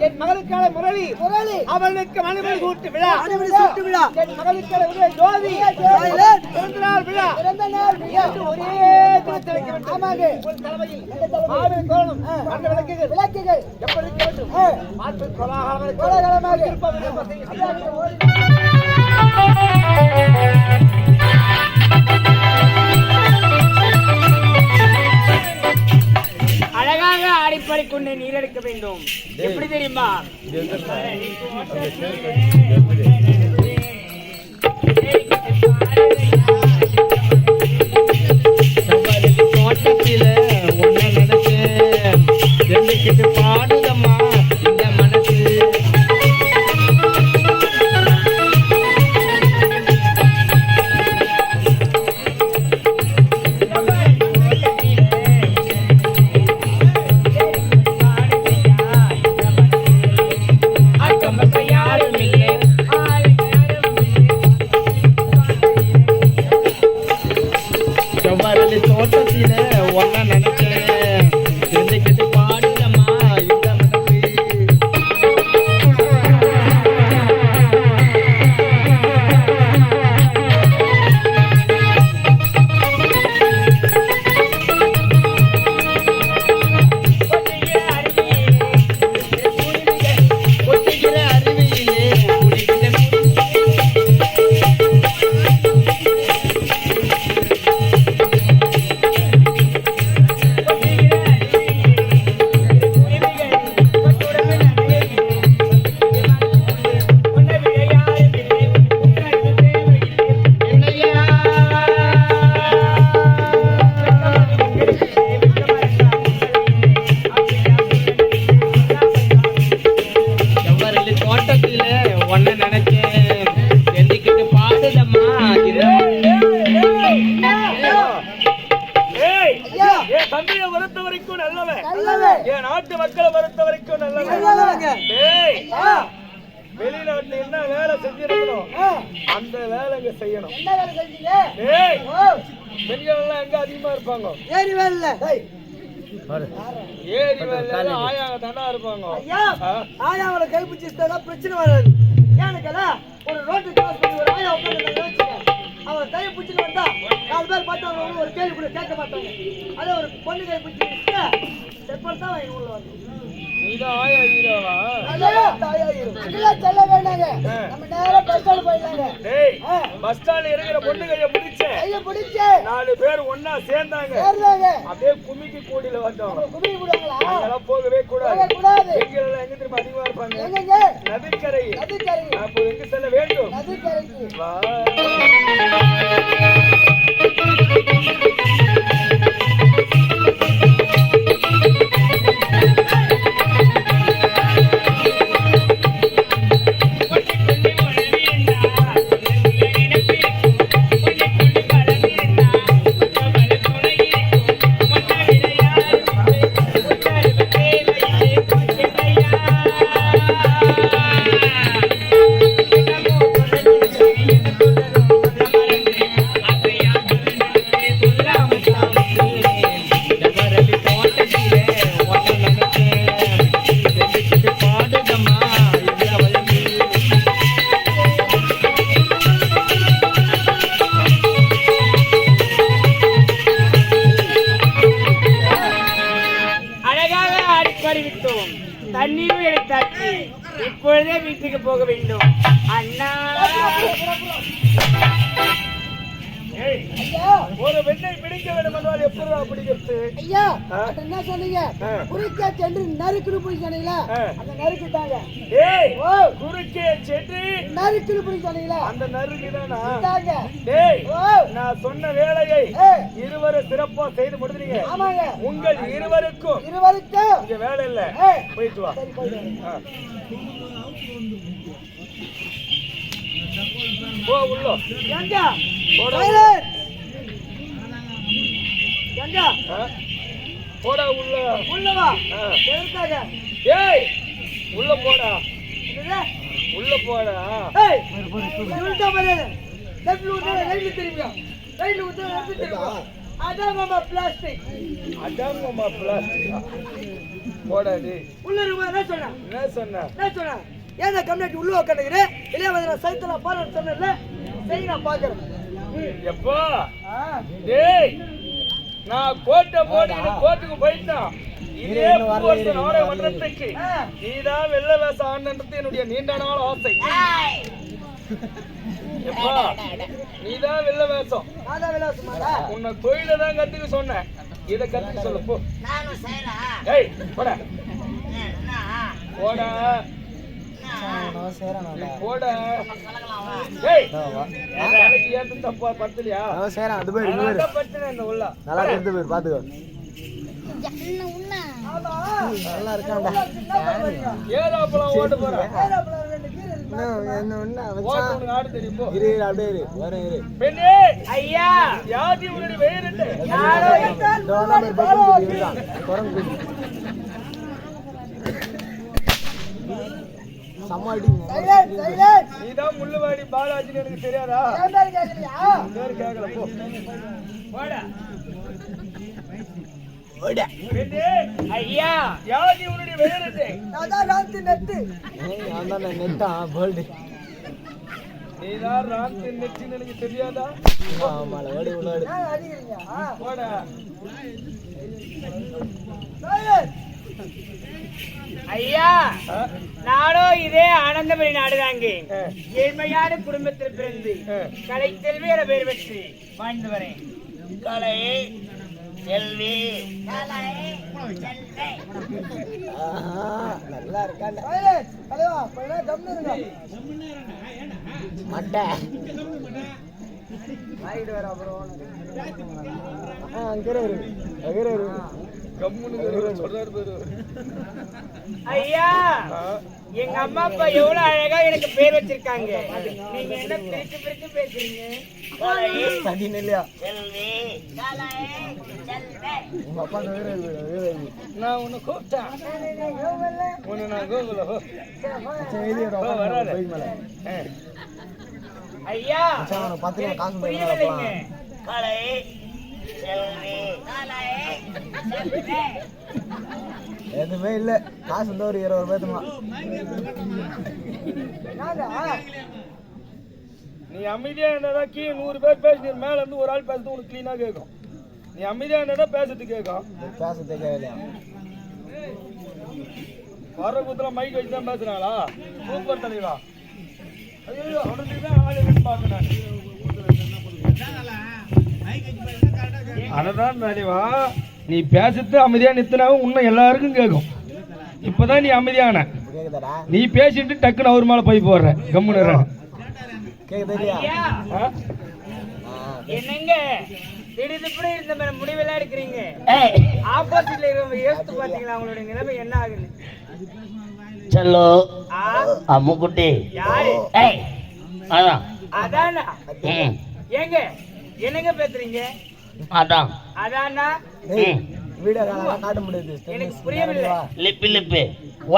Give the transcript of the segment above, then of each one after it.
என் மகளுக்கான முரளி அவளுக்கு மணிமணி சூட்டு விழா என் மகளுக்கான ஜோதி பிறந்த நாள் விழா இரண்டு ஒரே தினத்தில் வைக்க வேண்டும். தலைமையில் விளக்குகள் எப்படி மாற்று கோலாகலமாக இருப்பது அழகாக ஆடிப்பாடி கொண்டு நீரெடுக்க வேண்டும்? எப்படி தெரியுமா? தோட்டத்தில உன்னை நினைச்சேன் எண்ணிக்கிட்டு என் தம்பியை பொறுத்த வரைக்கும் நல்லவன். என் நாட்டு மக்களை பொறுத்த வரைக்கும் நல்லவன் ஏய், வெளிநாட்டுல என்ன வேலை செஞ்சிருக்கணும்? அந்த வேலை இங்க செய்யணும். ஏய், பெண்கள் எல்லாம் எங்க அதிகமா இருப்பாங்க? ஏரி வேலை ஆயாங்க தானே இருப்பாங்க. ஆ? ஆயாவோட கைப்பிடிச்சு பிரச்சனை வராது. ஏன்னு ஒரு ரோட்டு கிராஸ் பண்ணி ஒரு ஆயா உட்காந்து அவன் கையை பிடிச்சிட்டு வந்தா நாலு பேர் பார்த்தாங்க அவங்க ஒரு கேள்வி கூட கேட்க மாட்டாங்க. அதே ஒரு பொண்ணு கை பிடிச்சி செப்பல் தான் வாங்கி உள்ள வந்து. சொல்ல வேண்டாங்க. நம்ம நேரா பஸ் ஸ்டாண்ட் போயிடலாங்க. டேய் பஸ் ஸ்டாண்ட்ல இருக்கிற பொண்ணு கைய பிடிச்ச கையை பிடிச்சு. நாலு பேர் ஒண்ணா சேர்ந்தாங்க. அப்படியே கும்மிக்கு கூடியில வந்தோம். அங்கெல்லாம் போகவே கூடாது. எல்லாம் எங்க திரும்ப அதிகமா இருப்பாங்க? எங்கங்க? நதிக்கரை நதிக்கரை அப்போ எங்க செல்ல வேண்டும்? நதிக்கரைக்கு. வா. பொழுதே வீட்டுக்கு போக வேண்டும்? அண்ணா. பிடிக்க வேண்டும் என்றால் எப்படிடா பிடிக்கிறது? ஐயா என்ன சொன்னீங்க. குறுக்கே சென்று நறுக்குன்னு போய் சொன்னீங்களா. அந்த நறுக்கிட்டாங்க ஏய் ஓ. குறுக்கே சென்று நறுக்குன்னு போய் சொன்னீங்களா? அந்த இந்தாங்க. டேய் ஓ. நான் சொன்ன வேலையை. இருவரும் சிறப்பா செய்து முடிக்கிறீங்க ஆமாங்க. உங்கள் இருவருக்கும். இருவருக்கும். இங்க வேலை இல்ல. போயிட்டு வா. சரி போயிட்டு ஆ. போ உள்ள. எங்க போடா. Silent. எங்க? போடா உள்ள. உள்ள வா. ஆ. எதுக்காக? ஏய் உள்ள போடா? உள்ள போடா. ஏய், உள்டா பாரு. லெஃப்ட்ல ஊத்துனா ரைட்ல திரும்பியா ரைட்ல லெஃப்ட்ல திரும்பியா அதான் மாமா பிளாஸ்டிக். அதாங்கம்மா பிளாஸ்டிக்கா போடாது உள்ள இருக்கும் என்ன சொன்னா? என்ன சொன்ன? என்ன சொன்னா? ஏன் கம்யூனிட்டி உள்ள உட்காந்துக்கிறேன் இல்லையா வந்து நான் சைத்துல பாரு சொன்னேன்ல. சரி நான் பாக்குறேன் எப்போ? டேய் நான் கோட்டை போட்டு கோர்ட்டுக்கு போயிட்டான் இதே பூவரச நாடக மன்றத்துக்கு. நீதான் வெள்ள வேச ஆனன்றது என்னுடைய நீண்ட நாள் ஆசை. எப்பா நீதான் வெள்ள வேஷம். உன்னை தொழில தான் கத்துக்க சொன்னேன். இத கத்துக்க சொல்லு போ. போட. போட நீ போட. ஏய்! என் வேலைக்கு ஏத்து தப்பா பத்தலையா அதனால தான் படுத்துனேன் இந்த உள்ள. ஆமா. ஏறாப்பழம் ஓட்ட போறேன் ஓட்ட உனக்கு ஆடு தெரியும்? போ பெண்ணே! ஐயா! யாதி உன்னுடைய வேறுட்டு நானோ சைலண்ட் நீதான் முள்ளுவாடி பாலாஜின்னு எனக்கு தெரியாதா? கேட்கல போ. போடா ஐயா. யாதி உன்னுடைய வேறுட்டு நான் தான் ராந்தி நெட்டு நீதான் ராந்தி நெச்சின்னு எனக்கு தெரியாதா? போட. சைலண்ட் ஐயா? நானும் இதே ஆனந்தபுரி நாடுதாங்க. ஏழ்மையான குடும்பத்தில் பிறந்து. கலை செல்வி என பெயர் பெற்று வாழ்ந்து வரேன். கலை செல்வி. நேரம் கம்னு இருங்க. வாங்கிட்டு வர அப்புறம் கம்முன்னு இரு, சொல்றாரு பாரு. ஐயா? எங்க அம்மா அப்பா எவ்வளவு அழகா எனக்கு பேர் வச்சிருக்காங்க. நீங்க என்ன பிரிச்சு பிரிச்சு பேசுறீங்க? கலை, செல்வி, நான் உன்னை கூப்பிட்டேன். உன்னை நான் கூப்பிடல. ஐயா புரியவில்லைங்க. எதுவுமே இல்ல. காசு இருந்தா ஒரு இருபது தரலாம் நீ அமைதியா இருந்தா கீழே நூறு பேர் பேசி மேல இருந்து ஒரு ஆள் பேசுறது உனக்கு கிளீனா கேட்கும் நீ அமைதியா இருந்தா பேசுறது கேட்கும் பேச தேவையில்லையா வர குத்துல மைக் வச்சு தான் பேசுறாங்களா சூப்பர் தலைவா ஐயோ சொல்றதுக்கு தான் ஆள் பார்க்கணும் அததான் தலைவா நீ பேசுறது அமைதியா நித்துனாவும் இன்னும் எல்லாருக்கும் கேட்கும் இப்பதான் நீ அமைதியான. நீ பேசிட்டு டக்குன்னு அவர் மேல போய் போடுற. ஆ. என்னங்க? திடீர்னு இருந்த மாதிரி முடிவெல்லாம் எடுக்கிறீங்க? ஆப்போசிட்ல இருக்கிறவங்க யோசித்து பாத்தீங்களா? அவங்களுடைய நிலைமை என்ன ஆகுது? செல்லோ. அம்முக்குட்டி. யாரு? ஏய். அதான். அதானா? ஏங்க? என்னங்க பேசுறீங்க? அதான். அதானா வீடியோ காட்ட முடியாது. எனக்கு புரியவில்லை. Lip lip.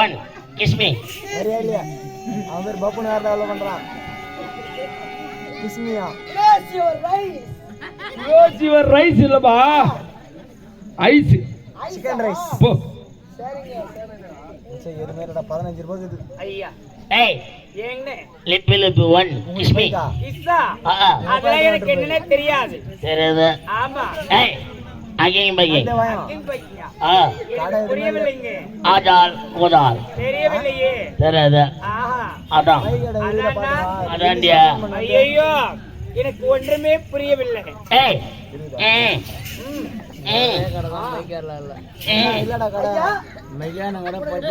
ஒன் கிஸ்மி சரியா இல்லையா? அவன் பேர் பப்புனு வேற டெவலப் பண்றான். கிஸ்மியா Place your rice. Your rice இல்லப்பா. ஐஸ் சிக்கன் ரைஸ் போ. சரிங்க சரிங்க. சரி ஐயா. ஏய் லிப்பு லிப்பு ஒன் கிஸ்மி. அதெல்லாம் எனக்கு என்னன்னே தெரியாது. தெரியுது. ஆமா. ஏய் பையன் ஆ. புரியவில்லைங்க. ஆதால் தெரியவில்லையே. தெரியுது. அதான். ஐயோ எனக்கு ஒன்றுமே புரியவில்லை. ஏய் ஏய் இல்லடா கடை. மெய்யான கடை பார்த்து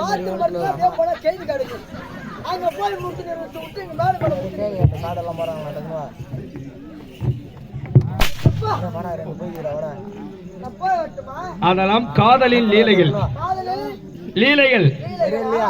அங்க போய் முட்டு நிறுத்தி விட்டு இங்க மேல. சாடெல்லாம் போறாங்க அதெல்லாம் காதலின் லீலைகள். லீலைகள். சரியா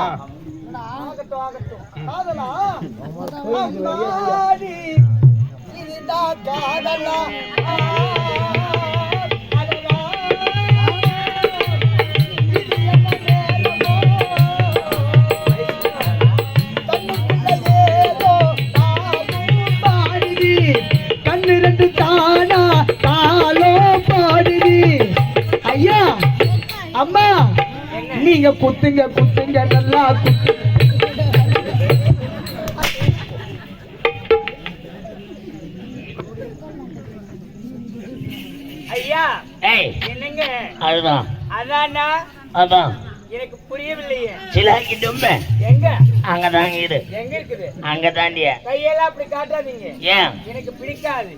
நீங்க குத்துங்க குத்துங்க நல்லா குத்து. ஐயா ஏய். என்னங்க? அதுதான் அதானா அதான். எனக்கு புரியவில்லையே. சிலாக்கி எங்க? அங்கதாங்க இரு. எங்க இருக்குது? அங்க தாண்டிய கையெல்லாம் அப்படி காட்டாதீங்க. ஏன்? எனக்கு பிடிக்காது?